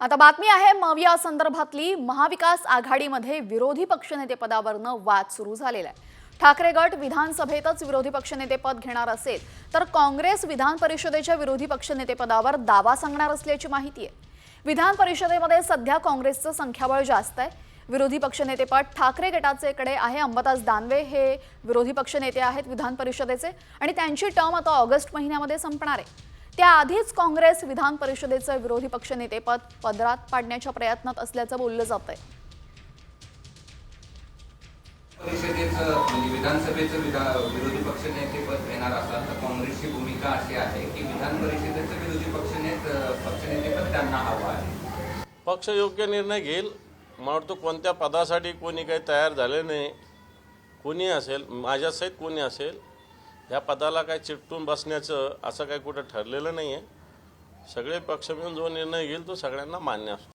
आता बातमी आहे मविया संदर्भातली महाविकास आघाडीमध्ये विरोधी पक्षनेतेपदावरनं वाद सुरू झालेला आहे. ठाकरे गट विधानसभेतच विरोधी पक्षनेतेपद घेणार असेल तर काँग्रेस विधान परिषदेच्या विरोधी पक्षनेतेपदावर दावा सांगणार असल्याची माहिती आहे. विधान परिषदेमध्ये सध्या काँग्रेसचं संख्याबळ जास्त आहे. विरोधी पक्षनेतेपद ठाकरे गटाचेकडे आहे अंबादास दानवे हे विरोधी पक्षनेते आहेत विधान परिषदेचे आणि त्यांची टर्म आता ऑगस्ट महिन्यामध्ये संपणार आहे. त्याआधीच काँग्रेस विधान परिषदेचं विरोधी पक्षनेतेपद पदरात पाडण्याच्या प्रयत्नात असल्याचं बोललं जात आहे परिषदेचं म्हणजे विधानसभेचं विधा विरोधी पक्षनेतेपद घेणार असाल तर काँग्रेसची भूमिका अशी आहे की विधान परिषदेचं विरोधी पक्षनेत पक्षनेतेपद त्यांना हवं आहे. पक्ष योग्य निर्णय घेईल. मला वाटतं कोणत्या पदासाठी कोणी काही तयार झाले नाही. कोणी असेल माझ्यासहित कोणी असेल या पदाला काय चिकटून बसण्याचं असं काही कुठं ठरलेलं नाही आहे सगळे पक्ष मिळून जो निर्णय घेईल तो सगळ्यांना मान्य असतो.